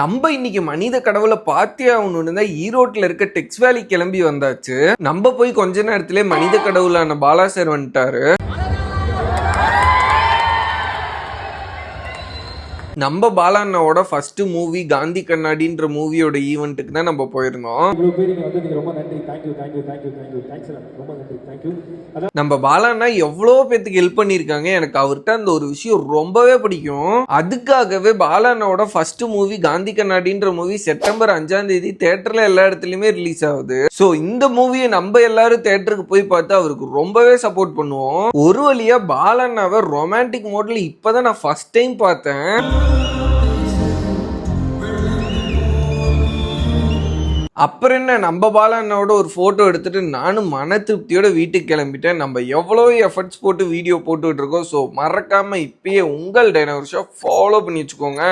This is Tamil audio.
நம்ம இன்னைக்கு மனித கடவுளை பார்த்தே ஆகணும்னு தான் ஈரோட்ல இருக்க டெக்ஸ் வேலி கிளம்பி வந்தாச்சு. நம்ம போய் கொஞ்ச நேரத்திலே மனித கடவுளான பாலா சார் வந்துட்டாரு. நம்ம பாலா அண்ணாவோட ஃபர்ஸ்ட் மூவி காந்தி கண்ணாடின்ற மூவியோட ஈவெண்ட்டுக்கு தான் நம்ம போயிருந்தோம். நம்ம பாலாண்ணா எவ்வளோ பேத்துக்கு ஹெல்ப் பண்ணியிருக்காங்க? எனக்கு அவர்கிட்ட அந்த ஒரு விஷயம் ரொம்பவே பிடிக்கும். அதுக்காகவே பாலாண்ணாவோட ஃபர்ஸ்ட் மூவி காந்தி கண்ணாடின்ற மூவி செப்டம்பர் அஞ்சாம் தேதி தேட்டர்ல எல்லா இடத்துலயுமே ரிலீஸ் ஆகுது. ஸோ இந்த மூவியை நம்ம எல்லாரும் தேட்டருக்கு போய் பார்த்து அவருக்கு ரொம்பவே சப்போர்ட் பண்ணுவோம். ஒரு வழியா பாலாண்ணாவை ரொமான்டிக் மோட்ல இப்பதான் நான் ஃபர்ஸ்ட் டைம் பார்த்தேன். அப்புறம் என்ன? நம்ம பாலனோட ஒரு ஃபோட்டோ எடுத்துட்டு நானும் மன திருப்தியோட வீட்டுக்கு கிளம்பிட்டேன். நம்ம எவ்வளோ எஃபர்ட்ஸ் போட்டு வீடியோ போட்டுட்டு இருக்கோம். ஸோ மறக்காம இப்பயே உங்கள் டைனவர் ஷோ ஃபாலோ பண்ணி வச்சுக்கோங்க.